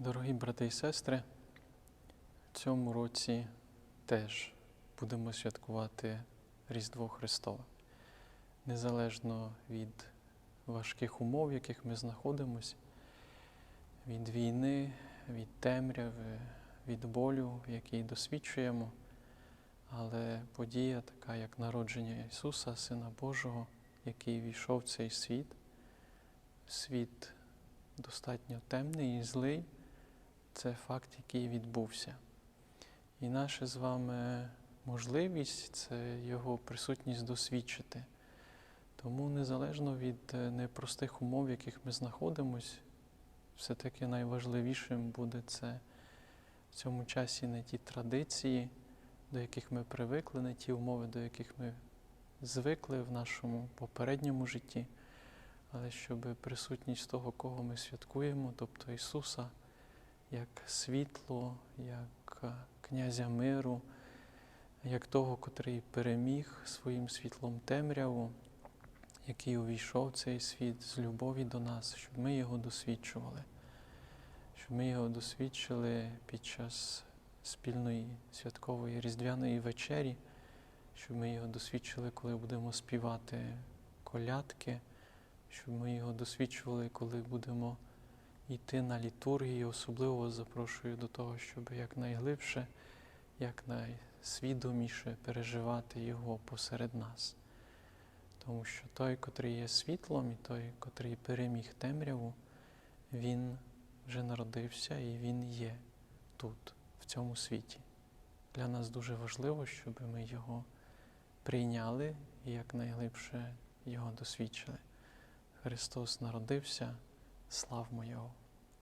Дорогі брати і сестри, в цьому році теж будемо святкувати Різдво Христове. Незалежно від важких умов, в яких ми знаходимося, від війни, від темряви, від болю, який досвідчуємо. Але подія, така як народження Ісуса, Сина Божого, який війшов в цей світ, світ достатньо темний і злий, це факт, який відбувся. І наша з вами можливість це його присутність досвідчити. Тому незалежно від е, непростих умов, в яких ми знаходимося, все-таки найважливішим буде це в цьому часі не ті традиції, до яких ми привикли, не ті умови, до яких ми звикли в нашому попередньому житті, але щоб присутність того, кого ми святкуємо, тобто Ісуса, як світло, як е, князя миру, як того, котрий переміг своїм світлом темряву, який увійшов в цей світ з любові до нас, щоб ми його досвідчували, щоб ми його досвідчили під час спільної святкової різдвяної вечері, щоб ми його досвідчили, коли будемо співати колядки, щоб ми його досвідчували, коли будемо йти на літургію. Особливо запрошую до того, щоб якнайглибше, якнайсвідоміше переживати його посеред нас. Тому що той, котрий є світлом, і той, котрий переміг темряву, він вже народився і він є тут, в цьому світі. Для нас дуже важливо, щоб ми його прийняли і якнайглибше його досвідчили. Христос народився, славмо Його!